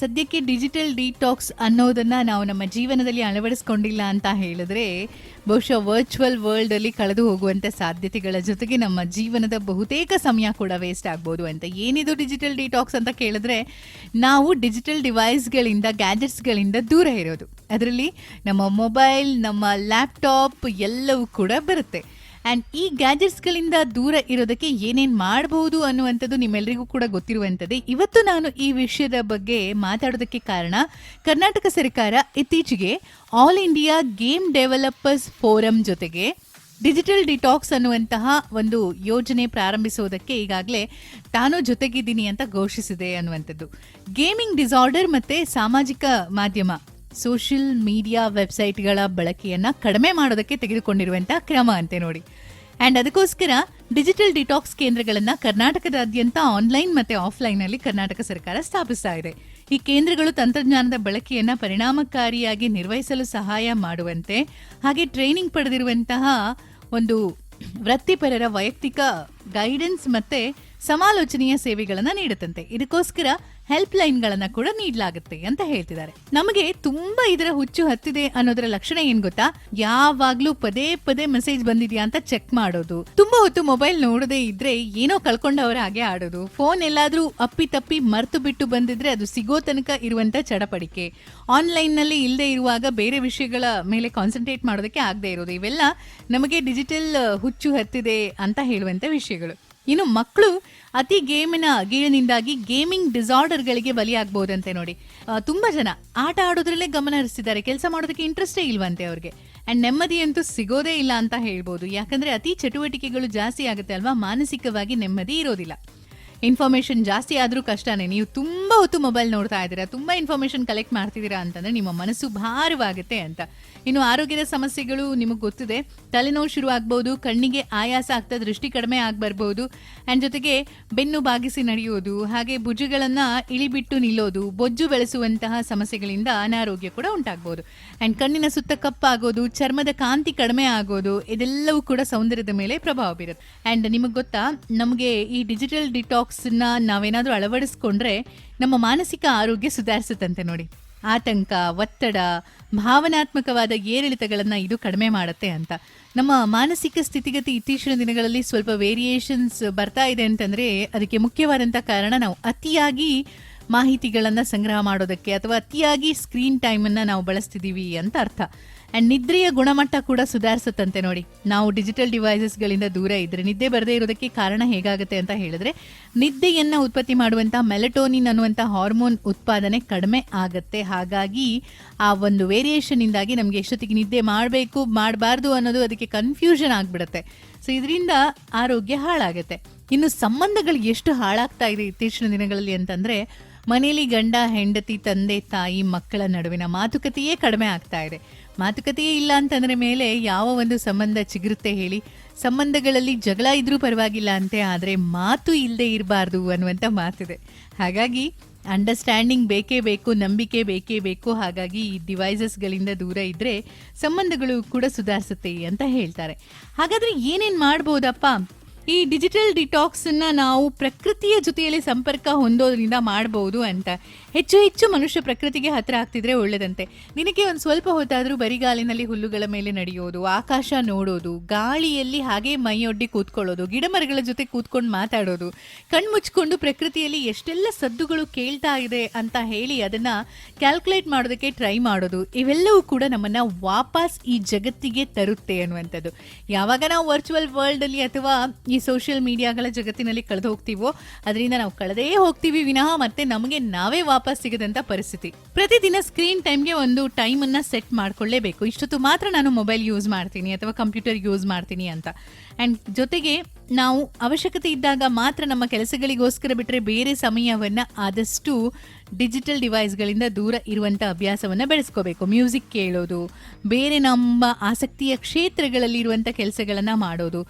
ಸದ್ಯಕ್ಕೆ digital detox ಅನ್ನೋದನ್ನ ನಾವು ನಮ್ಮ ಜೀವನದಲ್ಲಿ ಅಳವಡಿಸ್ಕೊಂಡಿಲ್ಲ ಅಂತ ಹೇಳಿದ್ರೆ ಬಹುಶಃ ವರ್ಚುವಲ್ ವರ್ಲ್ಡ್ ಅಲ್ಲಿ ಕಳೆದು ಹೋಗುವಂತ ಸಾಧ್ಯತೆಗಳ ಜೊತೆಗೆ ನಮ್ಮ ಜೀವನದ ಬಹುತೇಕ ಸಮಯ ಕೂಡ ವೇಸ್ಟ್ ಆಗ್ಬೋದು ಅಂತ. ಏನಿದು ಡಿಜಿಟಲ್ ಡಿಟಾಕ್ಸ್ ಅಂತ ಕೇಳಿದ್ರೆ ನಾವು ಡಿಜಿಟಲ್ ಡಿವೈಸ್ಗಳಿಂದ, ಗ್ಯಾಜೆಟ್ಸ್ಗಳಿಂದ ದೂರ ಇರೋದು. ಅದರಲ್ಲಿ ನಮ್ಮ ಮೊಬೈಲ್, ನಮ್ಮ ಲ್ಯಾಪ್ಟಾಪ್ ಎಲ್ಲವೂ ಕೂಡ ಬರುತ್ತೆ. ಆ್ಯಂಡ್ ಈ ಗ್ಯಾಜೆಟ್ಸ್ಗಳಿಂದ ದೂರ ಇರೋದಕ್ಕೆ ಏನೇನು ಮಾಡಬಹುದು ಅನ್ನುವಂಥದ್ದು ನಿಮ್ಮೆಲ್ಲರಿಗೂ ಕೂಡ ಗೊತ್ತಿರುವಂಥದ್ದೇ. ಇವತ್ತು ನಾನು ಈ ವಿಷಯದ ಬಗ್ಗೆ ಮಾತಾಡೋದಕ್ಕೆ ಕಾರಣ ಕರ್ನಾಟಕ ಸರ್ಕಾರ ಇತ್ತೀಚೆಗೆ all India game developers forum ಜೊತೆಗೆ ಡಿಜಿಟಲ್ ಡಿಟಾಕ್ಸ್ ಅನ್ನುವಂತಹ ಒಂದು ಯೋಜನೆ ಪ್ರಾರಂಭಿಸುವುದಕ್ಕೆ ಈಗಾಗಲೇ ತಾನು ಜೊತೆಗಿದ್ದೀನಿ ಅಂತ ಘೋಷಿಸಿದೆ ಅನ್ನುವಂಥದ್ದು. ಗೇಮಿಂಗ್ ಡಿಸಾರ್ಡರ್ ಮತ್ತೆ ಸಾಮಾಜಿಕ ಮಾಧ್ಯಮ ಸೋಷಿಯಲ್ ಮೀಡಿಯಾ ವೆಬ್ಸೈಟ್ಗಳ ಬಳಕೆಯನ್ನು ಕಡಿಮೆ ಮಾಡೋದಕ್ಕೆ ತೆಗೆದುಕೊಂಡಿರುವಂಥ ಕ್ರಮ ಅಂತೆ ನೋಡಿ. ಅಂಡ್ ಅದಕ್ಕೋಸ್ಕರ ಡಿಜಿಟಲ್ ಡಿಟಾಕ್ಸ್ ಕೇಂದ್ರಗಳನ್ನು ಕರ್ನಾಟಕದಾದ್ಯಂತ ಆನ್ಲೈನ್ ಮತ್ತೆ ಆಫ್ಲೈನ್ ಅಲ್ಲಿ ಕರ್ನಾಟಕ ಸರ್ಕಾರ ಸ್ಥಾಪಿಸ್ತಾ ಇದೆ. ಈ ಕೇಂದ್ರಗಳು ತಂತ್ರಜ್ಞಾನದ ಬಳಕೆಯನ್ನು ಪರಿಣಾಮಕಾರಿಯಾಗಿ ನಿರ್ವಹಿಸಲು ಸಹಾಯ ಮಾಡುವಂತೆ, ಹಾಗೆ ಟ್ರೈನಿಂಗ್ ಪಡೆದಿರುವಂತಹ ಒಂದು ವೃತ್ತಿಪರರ ವೈಯಕ್ತಿಕ ಗೈಡೆನ್ಸ್ ಮತ್ತೆ ಸಮಾಲೋಚನೆಯ ಸೇವೆಗಳನ್ನ ನೀಡುತ್ತಂತೆ. ಇದಕ್ಕೋಸ್ಕರ ಹೆಲ್ಪ್ ಲೈನ್ಗಳನ್ನ ಕೂಡ ನೀಡಲಾಗುತ್ತೆ ಅಂತ ಹೇಳ್ತಿದ್ದಾರೆ. ನಮಗೆ ತುಂಬಾ ಇದರ ಹುಚ್ಚು ಹತ್ತಿದೆ ಅನ್ನೋದರ ಲಕ್ಷಣ ಏನ್ ಗೊತ್ತಾ? ಯಾವಾಗ್ಲೂ ಪದೇ ಪದೇ ಮೆಸೇಜ್ ಬಂದಿದ್ಯಾ ಅಂತ ಚೆಕ್ ಮಾಡೋದು. ತುಂಬಾ ಹೊತ್ತು ಮೊಬೈಲ್ ನೋಡದೇ ಇದ್ರೆ ಏನೋ ಕಳ್ಕೊಂಡವರ ಹಾಗೆ ಆಡೋದು. ಫೋನ್ ಎಲ್ಲಾದ್ರೂ ಅಪ್ಪಿ ತಪ್ಪಿ ಮರ್ತು ಬಿಟ್ಟು ಬಂದಿದ್ರೆ ಅದು ಸಿಗೋ ತನಕ ಇರುವಂತ ಚಡಪಡಿಕೆ. ಆನ್ಲೈನ್ನಲ್ಲಿ ಇಲ್ಲದೆ ಇರುವಾಗ ಬೇರೆ ವಿಷಯಗಳ ಮೇಲೆ ಕಾನ್ಸಂಟ್ರೇಟ್ ಮಾಡೋದಕ್ಕೆ ಆಗದೆ ಇರೋದು. ಇವೆಲ್ಲ ನಮಗೆ ಡಿಜಿಟಲ್ ಹುಚ್ಚು ಹತ್ತಿದೆ ಅಂತ ಹೇಳುವಂತ ವಿಷಯಗಳು ಇನ್ನು ಮಕ್ಕಳು ಅತಿ ಗೇಮಿನ ಗೀಳಿನಿಂದಾಗಿ ಗೇಮಿಂಗ್ ಡಿಸಾರ್ಡರ್ಗಳಿಗೆ ಬಲಿಯಾಗಬಹುದಂತೆ ನೋಡಿ. ತುಂಬಾ ಜನ ಆಟ ಆಡೋದ್ರಲ್ಲೇ ಗಮನ ಹರಿಸ್ತಿದ್ದಾರೆ. ಕೆಲಸ ಮಾಡೋದಕ್ಕೆ ಇಂಟ್ರೆಸ್ಟೇ ಇಲ್ವಂತೆ ಅವ್ರಿಗೆ. ಅಂಡ್ ನೆಮ್ಮದಿ ಅಂತೂ ಸಿಗೋದೇ ಇಲ್ಲ ಅಂತ ಹೇಳ್ಬೋದು. ಯಾಕಂದ್ರೆ ಅತಿ ಚಟುವಟಿಕೆಗಳು ಜಾಸ್ತಿ ಆಗುತ್ತೆ ಅಲ್ವಾ? ಮಾನಸಿಕವಾಗಿ ನೆಮ್ಮದಿ ಇರೋದಿಲ್ಲ. ಇನ್ಫಾರ್ಮೇಶನ್ ಜಾಸ್ತಿ ಆದರೂ ಕಷ್ಟನೇ. ನೀವು ತುಂಬ ಹೊತ್ತು ಮೊಬೈಲ್ ನೋಡ್ತಾ ಇದ್ದೀರಾ, ತುಂಬ ಇನ್ಫಾರ್ಮೇಶನ್ ಕಲೆಕ್ಟ್ ಮಾಡ್ತಿದ್ದೀರಾ ಅಂತಂದ್ರೆ ನಿಮ್ಮ ಮನಸ್ಸು ಭಾರವಾಗುತ್ತೆ ಅಂತ. ಇನ್ನು ಆರೋಗ್ಯದ ಸಮಸ್ಯೆಗಳು ನಿಮಗೆ ಗೊತ್ತಿದೆ. ತಲೆನೋವು ಶುರು ಆಗ್ಬೋದು, ಕಣ್ಣಿಗೆ ಆಯಾಸ ಆಗ್ತಾ ದೃಷ್ಟಿ ಕಡಿಮೆ ಆಗಿ ಆ್ಯಂಡ್ ಜೊತೆಗೆ ಬೆನ್ನು ಬಾಗಿಸಿ ನಡೆಯೋದು, ಹಾಗೆ ಭುಜಗಳನ್ನು ಇಳಿಬಿಟ್ಟು ನಿಲ್ಲೋದು, ಬೊಜ್ಜು ಬೆಳೆಸುವಂತಹ ಸಮಸ್ಯೆಗಳಿಂದ ಅನಾರೋಗ್ಯ ಕೂಡ ಉಂಟಾಗ್ಬೋದು. ಆ್ಯಂಡ್ ಕಣ್ಣಿನ ಸುತ್ತ ಕಪ್ಪಾಗೋದು, ಚರ್ಮದ ಕಾಂತಿ ಕಡಿಮೆ ಆಗೋದು, ಇದೆಲ್ಲವೂ ಕೂಡ ಸೌಂದರ್ಯದ ಮೇಲೆ ಪ್ರಭಾವ ಬೀರುತ್ತೆ. ಆ್ಯಂಡ್ ನಿಮಗೆ ಗೊತ್ತಾ, ನಮಗೆ ಈ ಡಿಜಿಟಲ್ ಡಿಟಾಕ್ಸ್ ನ ನಾವೇನಾದ್ರೂ ಅಳವಡಿಸ್ಕೊಂಡ್ರೆ ನಮ್ಮ ಮಾನಸಿಕ ಆರೋಗ್ಯ ಸುಧಾರಿಸುತ್ತಂತೆ ನೋಡಿ. ಆತಂಕ, ಒತ್ತಡ, ಭಾವನಾತ್ಮಕವಾದ ಏರಿಳಿತಗಳನ್ನ ಇದು ಕಡಿಮೆ ಮಾಡುತ್ತೆ ಅಂತ. ನಮ್ಮ ಮಾನಸಿಕ ಸ್ಥಿತಿಗತಿ ಇತ್ತೀಚಿನ ದಿನಗಳಲ್ಲಿ ಸ್ವಲ್ಪ ವೇರಿಯೇಷನ್ಸ್ ಬರ್ತಾ ಇದೆ ಅಂತಂದ್ರೆ ಅದಕ್ಕೆ ಮುಖ್ಯವಾದಂಥ ಕಾರಣ ನಾವು ಅತಿಯಾಗಿ ಮಾಹಿತಿಗಳನ್ನು ಸಂಗ್ರಹ ಮಾಡೋದಕ್ಕೆ ಅಥವಾ ಅತಿಯಾಗಿ ಸ್ಕ್ರೀನ್ ಟೈಮನ್ನು ನಾವು ಬಳಸ್ತಿದ್ದೀವಿ ಅಂತ ಅರ್ಥ. ಅಂಡ್ ನಿದ್ರೆಯ ಗುಣಮಟ್ಟ ಕೂಡ ಸುಧಾರಿಸುತ್ತಂತೆ ನೋಡಿ. ನಾವು ಡಿಜಿಟಲ್ ಡಿವೈಸಸ್ಗಳಿಂದ ದೂರ ಇದ್ರೆ, ನಿದ್ದೆ ಬರದೇ ಇರೋದಕ್ಕೆ ಕಾರಣ ಹೇಗಾಗುತ್ತೆ ಅಂತ ಹೇಳಿದ್ರೆ, ನಿದ್ದೆಯನ್ನ ಉತ್ಪತ್ತಿ ಮಾಡುವಂಥ ಮೆಲಟೋನಿನ್ ಅನ್ನುವಂಥ ಹಾರ್ಮೋನ್ ಉತ್ಪಾದನೆ ಕಡಿಮೆ ಆಗುತ್ತೆ. ಹಾಗಾಗಿ ಆ ಒಂದು ವೇರಿಯೇಷನ್ ಇಂದಾಗಿ ನಮ್ಗೆ ಎಷ್ಟೊತ್ತಿಗೆ ನಿದ್ದೆ ಮಾಡಬೇಕು, ಮಾಡಬಾರ್ದು ಅನ್ನೋದು ಅದಕ್ಕೆ ಕನ್ಫ್ಯೂಷನ್ ಆಗಿಬಿಡುತ್ತೆ. ಸೊ ಇದರಿಂದ ಆರೋಗ್ಯ ಹಾಳಾಗುತ್ತೆ. ಇನ್ನು ಸಂಬಂಧಗಳು ಎಷ್ಟು ಹಾಳಾಗ್ತಾ ಇದೆ ಇತ್ತೀಚಿನ ದಿನಗಳಲ್ಲಿ ಅಂತಂದ್ರೆ ಮನೆಯಲ್ಲಿ ಗಂಡ, ಹೆಂಡತಿ, ತಂದೆ, ತಾಯಿ, ಮಕ್ಕಳ ನಡುವಿನ ಮಾತುಕತೆಯೇ ಕಡಿಮೆ ಆಗ್ತಾ ಇದೆ. ಮಾತುಕತೆಯೇ ಇಲ್ಲ ಅಂತಂದ್ರೆ ಮೇಲೆ ಯಾವ ಒಂದು ಸಂಬಂಧ ಚಿಗುರುತ್ತೆ ಹೇಳಿ, ಸಂಬಂಧಗಳಲ್ಲಿ ಜಗಳ ಇದ್ರೂ ಪರವಾಗಿಲ್ಲ ಅಂತೆ, ಆದ್ರೆ ಮಾತು ಇಲ್ಲದೆ ಇರಬಾರ್ದು ಅನ್ನುವಂಥ ಮಾತಿದೆ. ಹಾಗಾಗಿ ಅಂಡರ್ಸ್ಟ್ಯಾಂಡಿಂಗ್ ಬೇಕೇ ಬೇಕು, ನಂಬಿಕೆ ಬೇಕೇ ಬೇಕು, ಹಾಗಾಗಿ ಈ ಡಿವೈಸಸ್ಗಳಿಂದ ದೂರ ಇದ್ರೆ ಸಂಬಂಧಗಳು ಕೂಡ ಸುಧಾರಿಸುತ್ತೆ ಅಂತ ಹೇಳ್ತಾರೆ. ಹಾಗಾದ್ರೆ ಏನೇನ್ ಮಾಡ್ಬೋದಪ್ಪ? ಈ ಡಿಜಿಟಲ್ ಡಿಟಾಕ್ಸ್ ಅನ್ನ ನಾವು ಪ್ರಕೃತಿಯ ಜೊತೆಯಲ್ಲಿ ಸಂಪರ್ಕ ಹೊಂದೋದ್ರಿಂದ ಮಾಡಬಹುದು ಅಂತ. ಹೆಚ್ಚು ಹೆಚ್ಚು ಮನುಷ್ಯ ಪ್ರಕೃತಿಗೆ ಹತ್ರ ಆಗ್ತಿದ್ರೆ ಒಳ್ಳೆದಂತೆ. ನಿನಗೆ ಒಂದು ಸ್ವಲ್ಪ ಹೊತ್ತಾದರೂ ಬರಿಗಾಲಿನಲ್ಲಿ ಹುಲ್ಲುಗಳ ಮೇಲೆ ನಡೆಯೋದು, ಆಕಾಶ ನೋಡೋದು, ಗಾಳಿಯಲ್ಲಿ ಹಾಗೆ ಮೈಯೊಡ್ಡಿ ಕೂತ್ಕೊಳ್ಳೋದು, ಗಿಡ ಮರಗಳ ಜೊತೆ ಕೂತ್ಕೊಂಡು ಮಾತಾಡೋದು ಕಣ್ಮುಚ್ಕೊಂಡು ಪ್ರಕೃತಿಯಲ್ಲಿ ಎಷ್ಟೆಲ್ಲ ಸದ್ದುಗಳು ಕೇಳ್ತಾ ಇದೆ ಅಂತ ಹೇಳಿ ಅದನ್ನ ಕ್ಯಾಲ್ಕುಲೇಟ್ ಮಾಡೋದಕ್ಕೆ ಟ್ರೈ ಮಾಡೋದು. ಇವೆಲ್ಲವೂ ಕೂಡ ನಮ್ಮನ್ನ ವಾಪಸ್ ಈ ಜಗತ್ತಿಗೆ ತರುತ್ತೆ ಅನ್ನುವಂಥದ್ದು. ಯಾವಾಗ ನಾವು ವರ್ಚುವಲ್ ವರ್ಲ್ಡ್ ಅಲ್ಲಿ ಅಥವಾ ಈ ಸೋಷಿಯಲ್ ಮೀಡಿಯಾಗಳ ಜಗತ್ತಿನಲ್ಲಿ ಕಳೆದು ಹೋಗ್ತೀವೋ, ಅದರಿಂದ ನಾವು ಕಳೆದೇ ಹೋಗ್ತೀವಿ ವಿನಃ ಮತ್ತೆ ನಮಗೆ ನಾವೇ ವಾಪಸ್ ಸಿಗದಂತ ಪರಿಸ್ಥಿತಿ. ಪ್ರತಿದಿನ ಸ್ಕ್ರೀನ್ ಟೈಮ್ಗೆ ಒಂದು ಟೈಮ್ ಅನ್ನ ಸೆಟ್ ಮಾಡ್ಕೊಳ್ಳೇಬೇಕು. ಇಷ್ಟೊತ್ತು ಮಾತ್ರ ನಾನು ಮೊಬೈಲ್ ಯೂಸ್ ಮಾಡ್ತೀನಿ ಅಥವಾ ಕಂಪ್ಯೂಟರ್ ಯೂಸ್ ಮಾಡ್ತೀನಿ ಅಂತ. ಅಂಡ್ ಜೊತೆಗೆ ನಾವು ಅವಶ್ಯಕತೆ ಇದ್ದಾಗ ಮಾತ್ರ ನಮ್ಮ ಕೆಲಸಗಳಿಗೋಸ್ಕರ ಬಿಟ್ಟರೆ ಬೇರೆ ಸಮಯವನ್ನ ಆದಷ್ಟು ಡಿಜಿಟಲ್ ಡಿವೈಸ್ಗಳಿಂದ ದೂರ ಇರುವಂತ ಅಭ್ಯಾಸವನ್ನ ಬೆಳೆಸ್ಕೋಬೇಕು. ಮ್ಯೂಸಿಕ್ ಕೇಳೋದು, ಬೇರೆ ನಮ್ಮ ಆಸಕ್ತಿಯ ಕ್ಷೇತ್ರಗಳಲ್ಲಿ ಇರುವಂತ ಕೆಲಸಗಳನ್ನ ಮಾಡೋದು.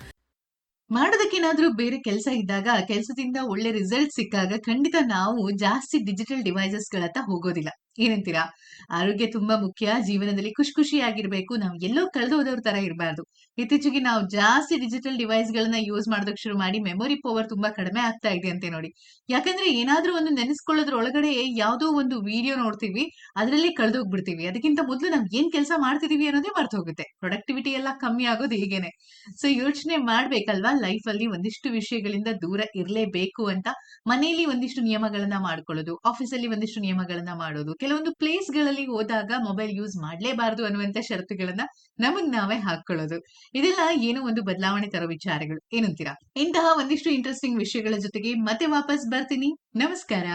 ಮಾಡೋದಕ್ಕೇನಾದ್ರೂ ಬೇರೆ ಕೆಲಸ ಇದ್ದಾಗ ಕೆಲಸದಿಂದ ಒಳ್ಳೆ ರಿಸಲ್ಟ್ ಸಿಕ್ಕಾಗ ಖಂಡಿತ ನಾವು ಜಾಸ್ತಿ ಡಿಜಿಟಲ್ ಡಿವೈಸಸ್ ಗಳತ್ತ ಹೋಗೋದಿಲ್ಲ. ಏನಂತೀರಾ? ಆರೋಗ್ಯ ತುಂಬಾ ಮುಖ್ಯ. ಜೀವನದಲ್ಲಿ ಖುಷಿ ಖುಷಿಯಾಗಿರ್ಬೇಕು ನಾವು ಎಲ್ಲೋ ಕಳೆದು ಹೋದವ್ರ ತರ ಇರಬಾರ್ದು. ಇತ್ತೀಚೆಗೆ ನಾವು ಜಾಸ್ತಿ ಡಿಜಿಟಲ್ ಡಿವೈಸ್ ಗಳನ್ನ ಯೂಸ್ ಮಾಡೋದಕ್ಕೆ ಶುರು ಮಾಡಿ ಮೆಮೊರಿ ಪವರ್ ತುಂಬಾ ಕಡಿಮೆ ಆಗ್ತಾ ಇದೆ ಅಂತೆ ನೋಡಿ. ಯಾಕಂದ್ರೆ ಏನಾದ್ರೂ ಒಂದು ನೆನೆಸ್ಕೊಳ್ಳೋದ್ರ ಒಳಗಡೆ ಯಾವ್ದೋ ಒಂದು ವಿಡಿಯೋ ನೋಡ್ತೀವಿ, ಅದರಲ್ಲಿ ಕಳೆದೋಗ್ಬಿಡ್ತೀವಿ ಅದಕ್ಕಿಂತ ಮೊದಲು ನಾವ್ ಏನ್ ಕೆಲಸ ಮಾಡ್ತಿದೀವಿ ಅನ್ನೋದೇ ಮರ್ತು ಹೋಗುತ್ತೆ. ಪ್ರೊಡಕ್ಟಿವಿಟಿ ಎಲ್ಲ ಕಮ್ಮಿ ಆಗೋದು ಹೀಗೇನೆ. ಸೊ ಯೋಚನೆ ಮಾಡ್ಬೇಕಲ್ವಾ? ಲೈಫ್ ಅಲ್ಲಿ ಒಂದಿಷ್ಟು ವಿಷಯಗಳಿಂದ ದೂರ ಇರಲೇಬೇಕು ಅಂತ ಮನೆಯಲ್ಲಿ ಒಂದಿಷ್ಟು ನಿಯಮಗಳನ್ನ ಮಾಡ್ಕೊಳ್ಳೋದು ಆಫೀಸಲ್ಲಿ ಒಂದಿಷ್ಟು ನಿಯಮಗಳನ್ನ ಮಾಡೋದು ಕೆಲವೊಂದು ಪ್ಲೇಸ್ಗಳಲ್ಲಿ ಹೋದಾಗ ಮೊಬೈಲ್ ಯೂಸ್ ಮಾಡಲೇಬಾರದು ಅನ್ನುವಂತ ಷರತ್ತುಗಳನ್ನ ನಮಗ್ ನಾವೇ ಹಾಕೊಳ್ಳೋದು ಇದೆಲ್ಲ ಏನೋ ಒಂದು ಬದಲಾವಣೆ ತರೋ ವಿಚಾರಗಳು. ಏನಂತೀರಾ? ಇಂತಹ ಒಂದಿಷ್ಟು ಇಂಟ್ರೆಸ್ಟಿಂಗ್ ವಿಷಯಗಳ ಜೊತೆಗೆ ಮತ್ತೆ ವಾಪಸ್ ಬರ್ತೀನಿ. ನಮಸ್ಕಾರ.